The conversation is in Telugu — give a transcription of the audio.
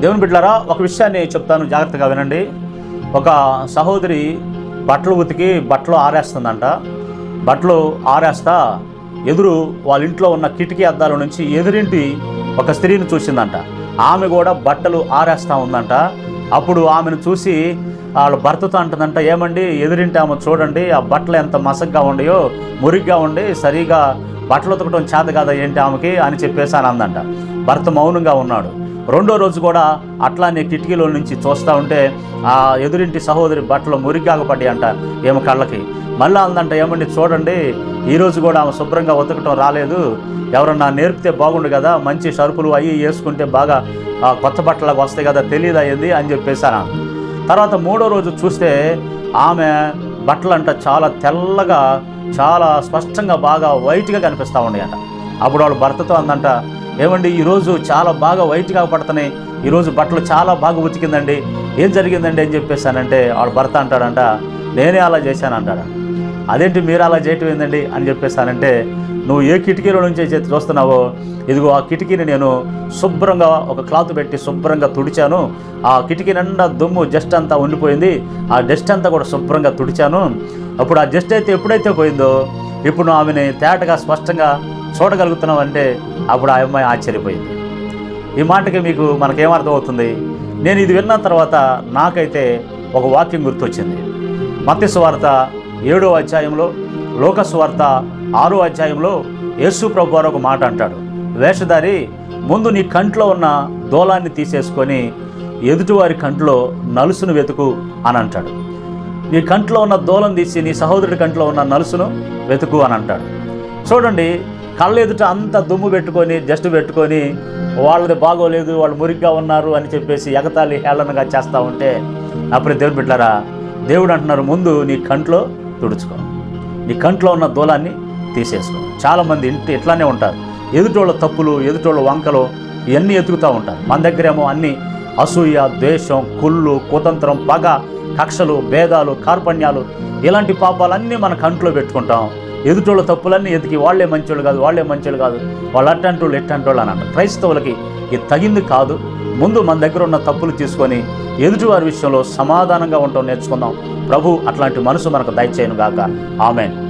దేవుని బిడ్డలారా ఒక విషయాన్ని చెప్తాను జాగ్రత్తగా వినండి. ఒక సహోదరి బట్టలు ఉతికి బట్టలు ఆరేస్తుందంట. బట్టలు ఆరేస్తా ఎదురు వాళ్ళ ఇంట్లో ఉన్న కిటికీ అద్దాల నుంచి ఎదురింటి ఒక స్త్రీని చూసిందంట. ఆమె కూడా బట్టలు ఆరేస్తూ ఉందంట. అప్పుడు ఆమెను చూసి వాళ్ళ భర్తతో అంటుందంట ఏమండి ఎదురింటి ఆమె చూడండి ఆ బట్టలు ఎంత మసగ్గా ఉండయో మురిగ్గా ఉండి సరిగా బట్టలు ఉతకడం చేత కదా ఏంటి ఆమెకి? అని చెప్పేసి అని అందంట. భర్త మౌనంగా ఉన్నాడు. రెండో రోజు కూడా అట్లానే కిటికీలో నుంచి చూస్తూ ఉంటే ఆ ఎదురింటి సహోదరి బట్టలు మురిగ్గాకపడ్డాయి అంట ఏమో కళ్ళకి. మళ్ళీ అందంట ఏమండి చూడండి ఈరోజు కూడా ఆమె శుభ్రంగా ఉతకటం రాలేదు. ఎవరన్నా నేర్పితే బాగుండు కదా మంచి సరుకులు అవి వేసుకుంటే బాగా కొత్త బట్టలకు వస్తాయి కదా తెలియదు అయ్యింది అని చెప్పేశాను తర్వాత మూడో రోజు చూస్తే ఆమె బట్టలంట చాలా తెల్లగా చాలా స్పష్టంగా బాగా వైట్గా కనిపిస్తూ ఉన్నాయంట. అప్పుడు వాళ్ళ భర్తతో అందంట ఏమండి ఈరోజు చాలా బాగా వైట్గా పడుతున్నాయి. ఈరోజు బట్టలు చాలా బాగా ఉతికిందండి. ఏం జరిగిందండి అని చెప్పేసానంటే వాడు భర్త అంటాడంట నేనే అలా చేశాను అంటాడు. అదేంటి మీరు అలా చేయటం ఏందండి? అని చెప్పేసానంటే నువ్వు ఏ కిటికీలో నుంచి చూస్తున్నావో? ఇదిగో ఆ కిటికీని నేను శుభ్రంగా ఒక క్లాత్ పెట్టి శుభ్రంగా తుడిచాను. ఆ కిటికీ నిండా దుమ్ము జస్ట్ అంతా ఉండిపోయింది. ఆ డస్ట్ అంతా కూడా శుభ్రంగా తుడిచాను. అప్పుడు ఆ జస్ట్ అయితే ఎప్పుడైతే పోయిందో ఇప్పుడు ఆమెని తేటగా స్పష్టంగా చూడగలుగుతున్నావు అంటే అప్పుడు ఆ అమ్మాయి ఆశ్చర్యపోయింది. ఈ మాటకి మీకు మనకేమర్థం అవుతుంది నేను ఇది విన్న తర్వాత నాకైతే ఒక వాక్యం గుర్తొచ్చింది. మత్తి సువార్త ఏడో అధ్యాయంలో లోక సువార్త ఆరో అధ్యాయంలో యేసు ప్రభు వారు ఒక మాట అంటాడు. వేషధారి ముందు నీ కంట్లో ఉన్న దోలాన్ని తీసేసుకొని ఎదుటివారి కంట్లో నలుసును వెతుకు అని అంటాడు. నీ కంట్లో ఉన్న దోలం తీసి నీ సహోదరుడి కంట్లో ఉన్న నలుసును వెతుకు అని అంటాడు. చూడండి కళ్ళ ఎదుట అంత దుమ్ము పెట్టుకొని జస్ట్ పెట్టుకొని వాళ్ళది బాగోలేదు వాళ్ళు మురిగ్గా ఉన్నారు అని చెప్పేసి ఎగతాళి హేళనగా చేస్తూ ఉంటే అప్పుడు దేవుడు పెట్టారా దేవుడు అంటున్నారు ముందు నీ కంట్లో తుడుచుకో. నీ కంట్లో ఉన్న దూలాన్ని తీసేసుకో. చాలామంది ఇంటి ఇట్లానే ఉంటారు. ఎదుటోళ్ళ తప్పులు ఎదుటోళ్ళ వంకలు ఇవన్నీ ఎదుగుతూ ఉంటారు. మన దగ్గరేమో అన్ని అసూయ ద్వేషం కుళ్ళు కుతంత్రం పగ కక్షలు భేదాలు కార్పణ్యాలు ఇలాంటి పాపాలన్నీ మన కంట్లో పెట్టుకుంటాం. ఎదుటోళ్ళ తప్పులన్నీ ఎతికి వాళ్ళే మంచోళ్ళు కాదు వాళ్ళే మంచోళ్ళు కాదు. వాళ్ళు అట్టంటోళ్ళు ఎట్టంటోళ్ళు అని అంటారు. క్రైస్తవులకి ఇది తగింది కాదు. ముందు మన దగ్గర ఉన్న తప్పులు తీసుకొని ఎదుటివారి విషయంలో సమాధానంగా ఉండటం నేర్చుకుందాం. ప్రభు అట్లాంటి మనసు మనకు దయచేయను గాక ఆమెన్.